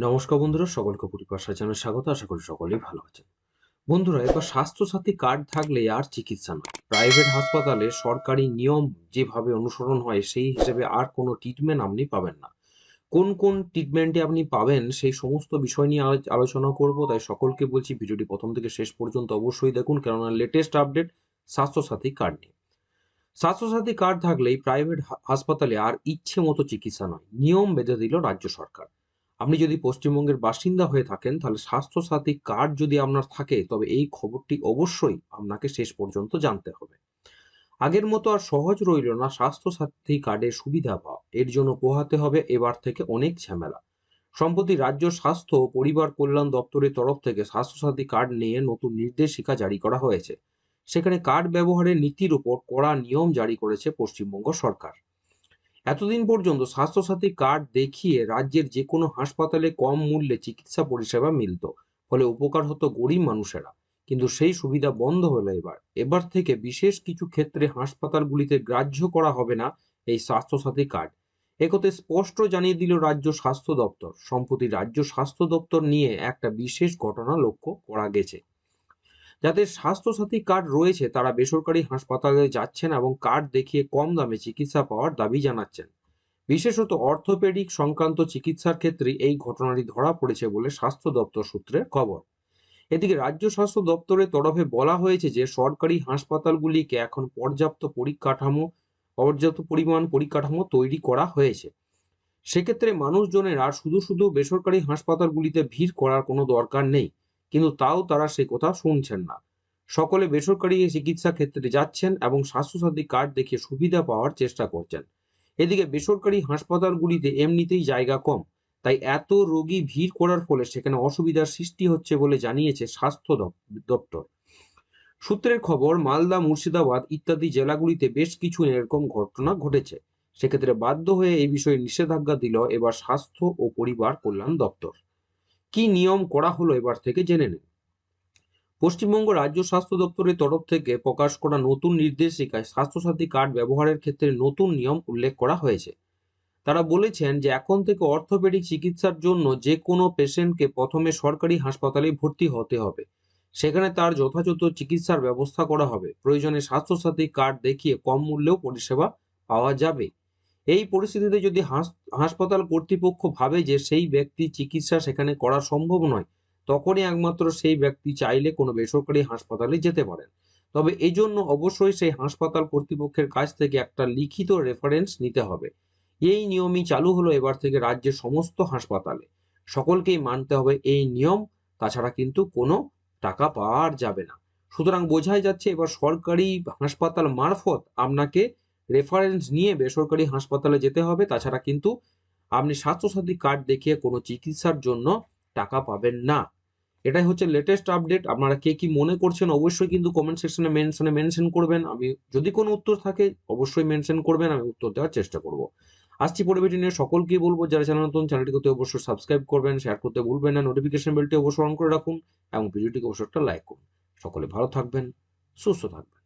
নমস্কার বন্ধুরা, সকলকে পরিপাশা চ্যানেল স্বাগত, আশা করি সকলেই ভালো আছেন। বন্ধুরা, এবার স্বাস্থ্যসাথী কার্ড থাকলে আর চিকিৎসা নয়। প্রাইভেট হাসপাতালে সরকারি নিয়ম যেভাবে অনুসরণ হয়, সেই হিসেবে আর কোনো ট্রিটমেন্ট আপনি পাবেন না। কোন কোন ট্রিটমেন্টে আপনি পাবেন, সেই সমস্ত বিষয় নিয়ে আলো- আলোচনা করব। তাই সকলকে বলছি, ভিডিওটি প্রথম থেকে শেষ পর্যন্ত অবশ্যই দেখুন, কেননা লেটেস্ট আপডেট স্বাস্থ্যসাথী কার্ড নিয়ে। স্বাস্থ্যসাথী কার্ড থাকলেই প্রাইভেট হাসপাতালে আর ইচ্ছে মতো চিকিৎসা নয়। নিয়ম বেঁধে দিল রাজ্য সরকার। আপনি যদি পশ্চিমবঙ্গের বাসিন্দা হয়ে থাকেন, তাহলে স্বাস্থ্যসাথী কার্ড যদি আপনার থাকে, তবে এই খবরটি অবশ্যই আপনাকে শেষ পর্যন্ত জানতে হবে। আগের মতো আর সহজ রইল না স্বাস্থ্যসাথী কার্ডের সুবিধা পাওয়া। এর জন্য পোহাতে হবে এবার থেকে অনেক ঝামেলা। সম্প্রতি রাজ্য স্বাস্থ্য ও পরিবার কল্যাণ দপ্তরের তরফ থেকে স্বাস্থ্যসাথী কার্ড নিয়ে নতুন নির্দেশিকা জারি করা হয়েছে। সেখানে কার্ড ব্যবহারের নীতির উপর কড়া নিয়ম জারি করেছে পশ্চিমবঙ্গ সরকার। এতদিন পর্যন্ত স্বাস্থ্যসাথী কার্ড দেখিয়ে রাজ্যের যে কোনো হাসপাতালে কম মূল্যে চিকিৎসা পরিষেবা মিলত, ফলে উপকার হতো গরিব মানুষেরা। কিন্তু সেই সুবিধা বন্ধ হলো এবার। এবার থেকে বিশেষ কিছু ক্ষেত্রে হাসপাতালগুলিতে গ্রাহ্য করা হবে না এই স্বাস্থ্যসাথী কার্ড। একথা স্পষ্ট জানিয়ে দিল রাজ্য স্বাস্থ্য দপ্তর। সম্প্রতি রাজ্য স্বাস্থ্য দপ্তর নিয়ে একটা বিশেষ ঘটনা লক্ষ্য করা গেছে। যাদের স্বাস্থ্যসাথী কার্ড রয়েছে, তারা বেসরকারি হাসপাতালে যাচ্ছেন এবং কার্ড দেখিয়ে কম দামে চিকিৎসা পাওয়ার দাবি জানাচ্ছেন। বিশেষত অর্থোপেডিক সংক্রান্ত চিকিৎসার ক্ষেত্রে এই ঘটনাটি ধরা পড়েছে বলে স্বাস্থ্য দপ্তর সূত্রে খবর। এদিকে রাজ্য স্বাস্থ্য দপ্তরের তরফে বলা হয়েছে যে, সরকারি হাসপাতালগুলিকে এখন পর্যাপ্ত পরিকাঠামো, পর্যাপ্ত পরিমাণ পরিকাঠামো তৈরি করা হয়েছে। সেক্ষেত্রে মানুষজনের আর শুধু শুধু বেসরকারি হাসপাতালগুলিতে ভিড় করার কোনো দরকার নেই। কিন্তু তাও তারা সে কথা শুনছেন না। সকলে বেসরকারি চিকিৎসা ক্ষেত্রে যাচ্ছেন এবং স্বাস্থ্যসাথী কার্ড দেখে সুবিধা পাওয়ার চেষ্টা করছেন। এদিকে বেসরকারি হাসপাতালগুলিতে এমনিতেই জায়গা কম, তাই এত রোগী ভিড় করার ফলে সেখানে অসুবিধার সৃষ্টি হচ্ছে বলে জানিয়েছে স্বাস্থ্য দপ- দপ্তর। সূত্রের খবর, মালদা, মুর্শিদাবাদ ইত্যাদি জেলাগুলিতে বেশ কিছু এরকম ঘটনা ঘটেছে। সেক্ষেত্রে বাধ্য হয়ে এই বিষয়ে নিষেধাজ্ঞা দিল এবার স্বাস্থ্য ও পরিবার কল্যাণ দপ্তর। কি নিয়ম করা হলো এবার থেকে জেনে নিন। পশ্চিমবঙ্গ রাজ্য স্বাস্থ্য দপ্তরের তরফ থেকে প্রকাশ করা নতুন নির্দেশিকায় স্বাস্থ্যসাথী কার্ড ব্যবহারের ক্ষেত্রে নতুন নিয়ম উল্লেখ করা হয়েছে। তারা বলেছেন যে এখন থেকে অর্থোপেডিক চিকিৎসার জন্য যে কোনো পেশেন্টকে প্রথমে সরকারি হাসপাতালে ভর্তি হতে হবে। সেখানে তার যথাযথ চিকিৎসার ব্যবস্থা করা হবে। প্রয়োজনে স্বাস্থ্যসাথী কার্ড দেখিয়ে কম মূল্যেও পরিষেবা পাওয়া যাবে। এই পরিস্থিতিতে যদি হাস- হাসপাতাল কর্তৃপক্ষ ভাবে যে সেই ব্যক্তি চিকিৎসা সেখানে করা সম্ভব নয়, তখনই একমাত্র সেই ব্যক্তি চাইলে কোনো বেসরকারি হাসপাতালে যেতে পারেন। তবে এই জন্য অবশ্যই সেই হাসপাতাল কর্তৃপক্ষের কাছ থেকে একটা লিখিত রেফারেন্স নিতে হবে। এই নিয়মই চালু হলো এবার থেকে রাজ্যের সমস্ত হাসপাতালে। সকলকেই মানতে হবে এই নিয়ম, তাছাড়া কিন্তু কোনো টাকা পাওয়া যাবে না। সুতরাং বোঝাই যাচ্ছে এবার সরকারি হাসপাতাল মারফত আপনাকে রেফারেন্স নিয়ে বেসরকারি হাসপাতালে যেতে হবে। তাছাড়া কিন্তু আপনি স্বাস্থ্যসাথী কার্ড দেখিয়ে কোনো চিকিৎসার জন্য টাকা পাবেন না। এটাই হচ্ছে লেটেস্ট আপডেট আপনারা কে কি মনে করছেন অবশ্যই কিন্তু কমেন্ট সেকশনে মেনশনে মেনশন করবেন। আমি যদি কোনো উত্তর থাকে, অবশ্যই মেনশন করবেন। আমি উত্তর দেওয়ার চেষ্টা করব। আসছি পরিবেটি নিয়ে সকলকেই বলব, যারা চ্যানেল নতুন চ্যানেলটি করতে অবশ্যই সাবস্ক্রাইব করবেন শেয়ার করতে ভুলবেন না নোটিফিকেশন বেলটি অবশ্যই অন করে রাখুন এবং ভিডিওটিকে অবশ্যই একটা লাইক করুন। সকলে ভালো থাকবেন, সুস্থ থাকবেন।